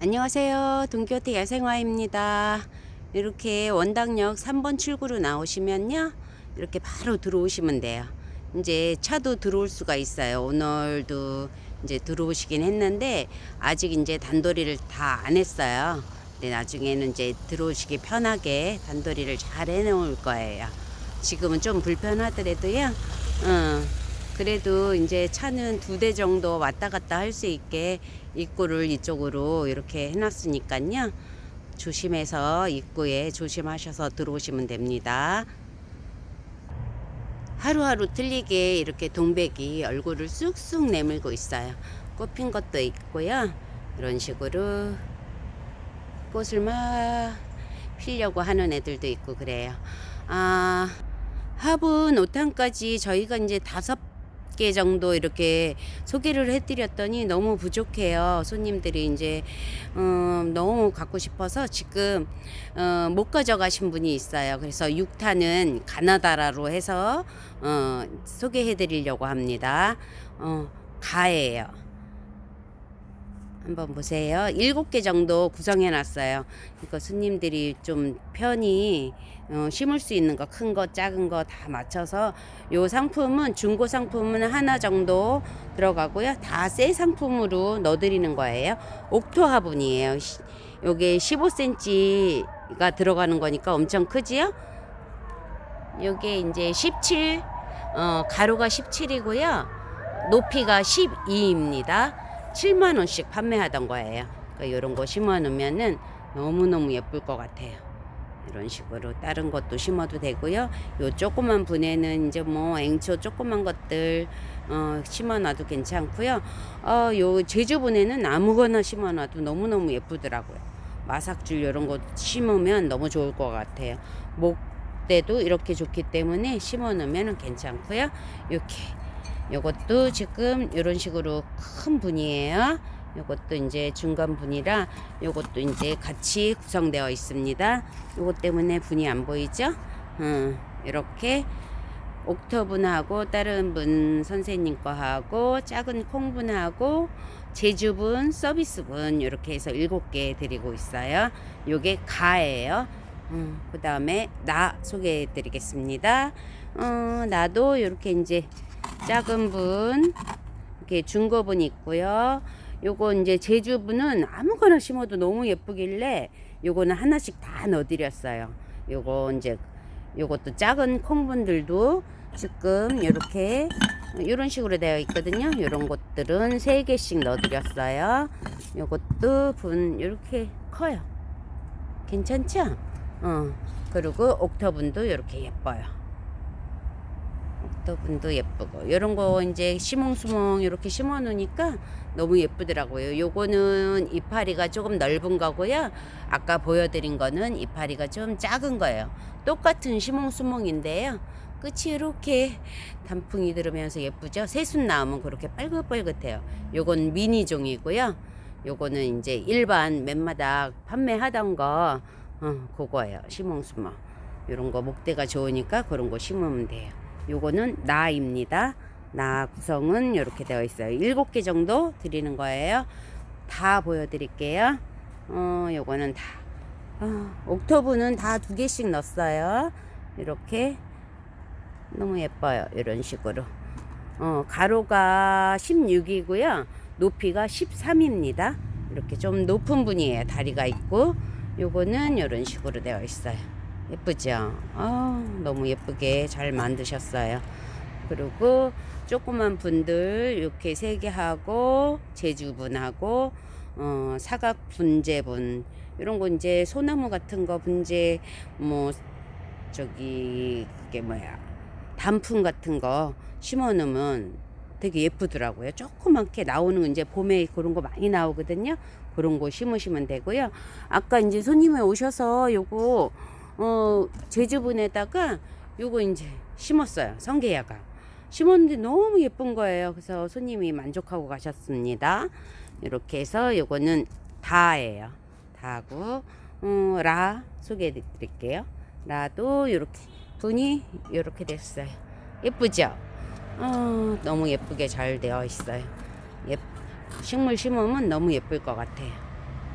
안녕하세요. 동교태 야생화입니다. 이렇게 원당역 3번 출구로 나오시면요. 이렇게 바로 들어오시면 돼요. 이제 차도 들어올 수가 있어요. 오늘도 이제 들어오시긴 했는데 아직 이제 단도리를 다 안 했어요. 근데 나중에는 이제 들어오시기 편하게 단도리를 잘 해놓을 거예요. 지금은 좀 불편하더라도요. 어, 그래도 이제 차는 두 대 정도 왔다 갔다 할 수 있게 입구를 이쪽으로 이렇게 해놨으니까요. 조심해서 입구에 조심하셔서 들어오시면 됩니다. 하루하루 틀리게 이렇게 동백이 얼굴을 쑥쑥 내밀고 있어요. 꽃핀 것도 있고요. 이런 식으로 꽃을 막 피려고 하는 애들도 있고 그래요. 아, 화분 5탄까지 저희가 이제 다섯 개 정도 이렇게 소개를 해드렸더니 너무 부족해요. 손님들이 이제 음, 너무 갖고 싶어서 지금 어, 못 가져가신 분이 있어요. 그래서 6탄은 가나다라로 해서 어, 소개해드리려고 합니다. 어, 가예요. 한번 보세요. 일곱 개 정도 구성해 놨어요. 그러니까 손님들이 좀 편히 어, 심을 수 있는 거, 큰 거, 작은 거 다 맞춰서 요 상품은 중고 상품은 하나 정도 들어가고요. 다 새 상품으로 넣어 드리는 거예요. 옥토 화분이에요. 시- 요게 15cm가 들어가는 거니까 엄청 크지요? 요게 이제 17, 어, 가로가 17이고요. 높이가 12입니다. 7만 원씩 판매하던 거예요. 그러니까 이런 거 심어 놓으면은 너무 너무 예쁠 것 같아요. 이런 식으로 다른 것도 심어도 되고요. 요 조그만 분에는 이제 뭐 앵초 조그만 것들 어, 심어놔도 괜찮고요. 어, 요 제주 분에는 아무거나 심어놔도 너무 너무 예쁘더라고요. 마삭줄 이런 거 심으면 너무 좋을 것 같아요. 목대도 이렇게 좋기 때문에 심어놓으면 괜찮고요. 이렇게 요것도 지금 이런 식으로 큰 분이에요. 요것도 이제 중간 분이라 요것도 이제 같이 구성되어 있습니다. 요것 때문에 분이 안 보이죠? 음, 이렇게 옥터분하고 다른 분 선생님 거하고 작은 콩분하고 제주분 서비스분 이렇게 해서 일곱 개 드리고 있어요. 요게 가예요. 음, 그 다음에 나 소개해 드리겠습니다. 어, 나도 이렇게 이제 작은 분, 이렇게 중고분 있고요. 요거 이제 제주분은 아무거나 심어도 너무 예쁘길래 요거는 하나씩 다 넣어드렸어요. 요거 이제 요것도 작은 콩분들도 지금 이렇게 이런 식으로 되어 있거든요. 이런 것들은 세 개씩 넣어드렸어요. 요것도 분 이렇게 커요. 괜찮죠? 어. 그리고 옥터분도 이렇게 예뻐요. 옥터분도 예쁘고 이런 거 이제 시몽수몽 이렇게 심어 놓으니까 너무 예쁘더라고요. 요거는 이파리가 조금 넓은 거고요. 아까 보여드린 거는 이파리가 좀 작은 거예요. 똑같은 시몽수몽인데요. 끝이 이렇게 단풍이 들으면서 예쁘죠? 새순 나오면 그렇게 빨긋빨긋해요. 요건 미니종이고요. 요거는 이제 일반 맨마다 판매하던 거, 어, 그거예요. 시몽수몽. 요런 거 목대가 좋으니까 그런 거 심으면 돼요. 요거는 나입니다. 나 구성은 이렇게 되어 있어요. 일곱 개 정도 드리는 거예요. 다 보여드릴게요. 어, 요거는 다. 어, 옥토브는 다 두 개씩 넣었어요. 이렇게. 너무 예뻐요. 이런 식으로. 어, 가로가 16이고요. 높이가 13입니다. 이렇게 좀 높은 분이에요. 다리가 있고. 요거는 이런 식으로 되어 있어요. 예쁘죠? 아, 너무 예쁘게 잘 만드셨어요. 그리고 조그만 분들 이렇게 세 개 하고 제주분하고 어, 사각 분재분 이런 거 이제 소나무 같은 거 분재 뭐 저기 그게 뭐야 단풍 같은 거 심어 놓으면 되게 예쁘더라고요. 조그맣게 나오는 거 이제 봄에 그런 거 많이 나오거든요. 그런 거 심으시면 되고요. 아까 이제 손님이 오셔서 요거 어 제주분에다가 요거 이제 심었어요. 성게야가 심었는데 너무 예쁜 거예요. 그래서 손님이 만족하고 가셨습니다. 이렇게 해서 요거는 다예요. 다고 어, 라 소개해 드릴게요. 라도 이렇게 분이 이렇게 됐어요. 예쁘죠? 어, 너무 예쁘게 잘 되어 있어요. 예, 식물 심으면 너무 예쁠 것 같아요.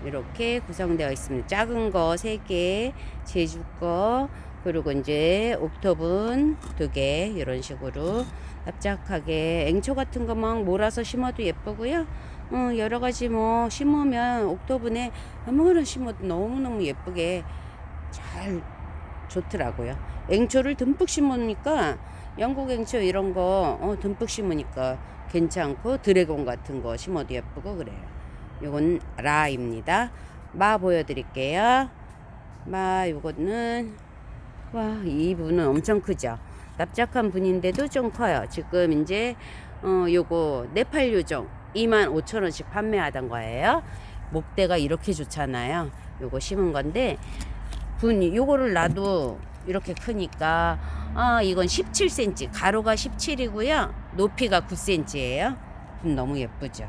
이렇게 구성되어 있습니다. 작은 거 3개, 제주 거, 그리고 이제 옥토분 2개, 이런 식으로 납작하게 앵초 같은 거 막 몰아서 심어도 예쁘고요. 어, 여러 가지 뭐 심으면 옥토분에 아무거나 심어도 너무너무 예쁘게 잘 좋더라고요. 앵초를 듬뿍 심으니까 영국 앵초 이런 거 어, 듬뿍 심으니까 괜찮고 드래곤 같은 거 심어도 예쁘고 그래요. 요건 라입니다. 마 보여드릴게요. 마 요거는 와 이 분은 엄청 크죠. 납작한 분인데도 좀 커요. 지금 이제 어 요거 네팔 요정 25,000원씩 판매하던 거예요. 목대가 이렇게 좋잖아요. 요거 심은 건데 분 요거를 놔도 이렇게 크니까 아 이건 17cm 가로가 17이고요 높이가 9cm예요 분 너무 예쁘죠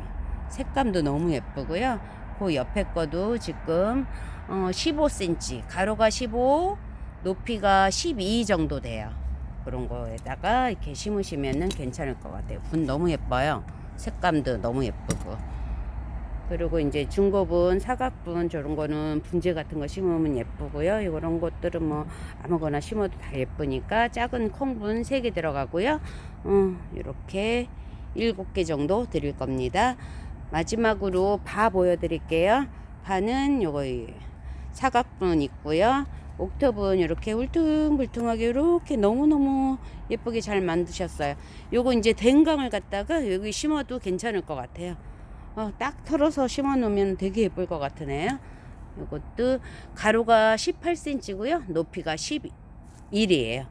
색감도 너무 예쁘고요 그 옆에 거도 지금 어 15cm 가로가 15 높이가 12 정도 돼요 그런 거에다가 이렇게 심으시면은 괜찮을 것 같아요 분 너무 예뻐요 색감도 너무 예쁘고 그리고 이제 중고분, 사각분 저런 거는 분재 같은 거 심으면 예쁘고요. 이런 것들은 뭐 아무거나 심어도 다 예쁘니까 작은 콩분 3개 들어가고요. 어, 이렇게 7개 정도 드릴 겁니다. 마지막으로 바 보여드릴게요. 바는 요거 사각분 있고요. 옥터분 이렇게 울퉁불퉁하게 이렇게 너무너무 예쁘게 잘 만드셨어요. 요거 이제 댕강을 갖다가 여기 심어도 괜찮을 것 같아요. 어, 딱 털어서 심어 놓으면 되게 예쁠 것 같으네요. 이것도 가로가 18cm고요. 높이가 11이에요.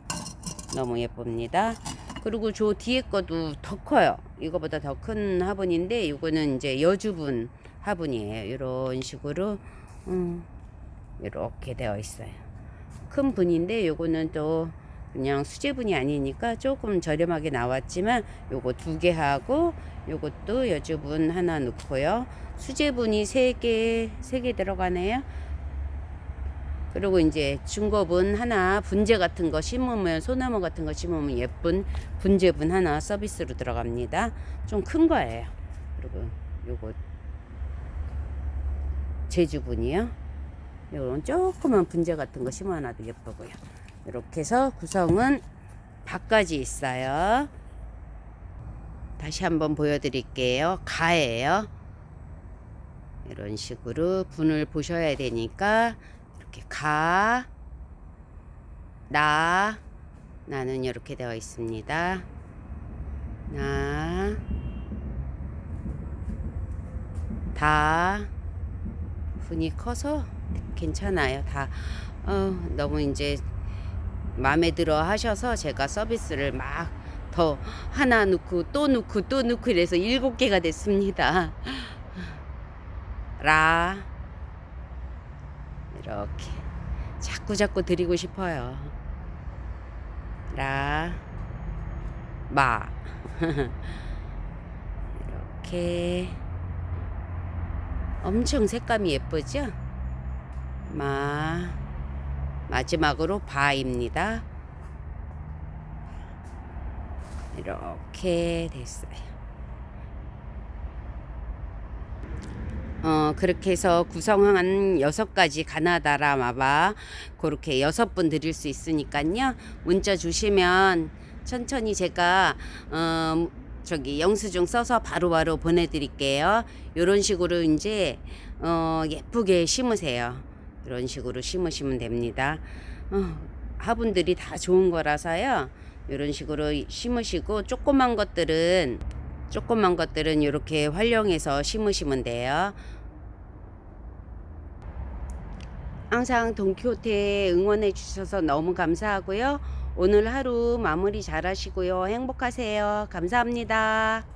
너무 예쁩니다. 그리고 저 뒤에 거도 더 커요. 이거보다 더 큰 화분인데 이거는 이제 여주분 화분이에요. 이런 식으로 음, 이렇게 되어 있어요. 큰 분인데 요거는 또 그냥 수제분이 아니니까 조금 저렴하게 나왔지만 요거 두 개 하고 요것도 여주분 하나 넣고요. 수제분이 세 개, 세 개 들어가네요. 그리고 이제 중고분 하나 분재 같은 거 심으면 소나무 같은 거 심으면 예쁜 분재분 하나 서비스로 들어갑니다. 좀 큰 거예요. 그리고 요거 제주분이요. 요런 조그만 분재 같은 거 심어놔도 예쁘고요. 이렇게 해서 구성은 밖까지 있어요. 다시 한번 보여드릴게요. 가예요. 이런 식으로 분을 보셔야 되니까 이렇게 가, 나, 나는 이렇게 되어 있습니다. 나, 다, 분이 커서 괜찮아요. 다, 어, 너무 이제 마음에 들어 하셔서 제가 서비스를 막 더 하나 넣고 또 넣고 또 넣고 이래서 일곱 개가 됐습니다. 라 이렇게 자꾸 자꾸 드리고 싶어요. 라 마. 이렇게 엄청 색감이 예쁘죠? 마 마지막으로 바입니다. 이렇게 됐어요. 어, 그렇게 해서 구성한 여섯 가지 가나다라 마바 그렇게 여섯 분 드릴 수 있으니까요. 문자 주시면 천천히 제가 어, 저기 영수증 써서 바로 바로 보내드릴게요. 이런 식으로 이제 어, 예쁘게 심으세요. 이런 식으로 심으시면 됩니다. 어, 화분들이 다 좋은 거라서요. 이런 식으로 심으시고 조그만 것들은 조그만 것들은 이렇게 활용해서 심으시면 돼요. 항상 동키호테 응원해 주셔서 너무 감사하고요. 오늘 하루 마무리 잘 하시고요. 행복하세요. 감사합니다.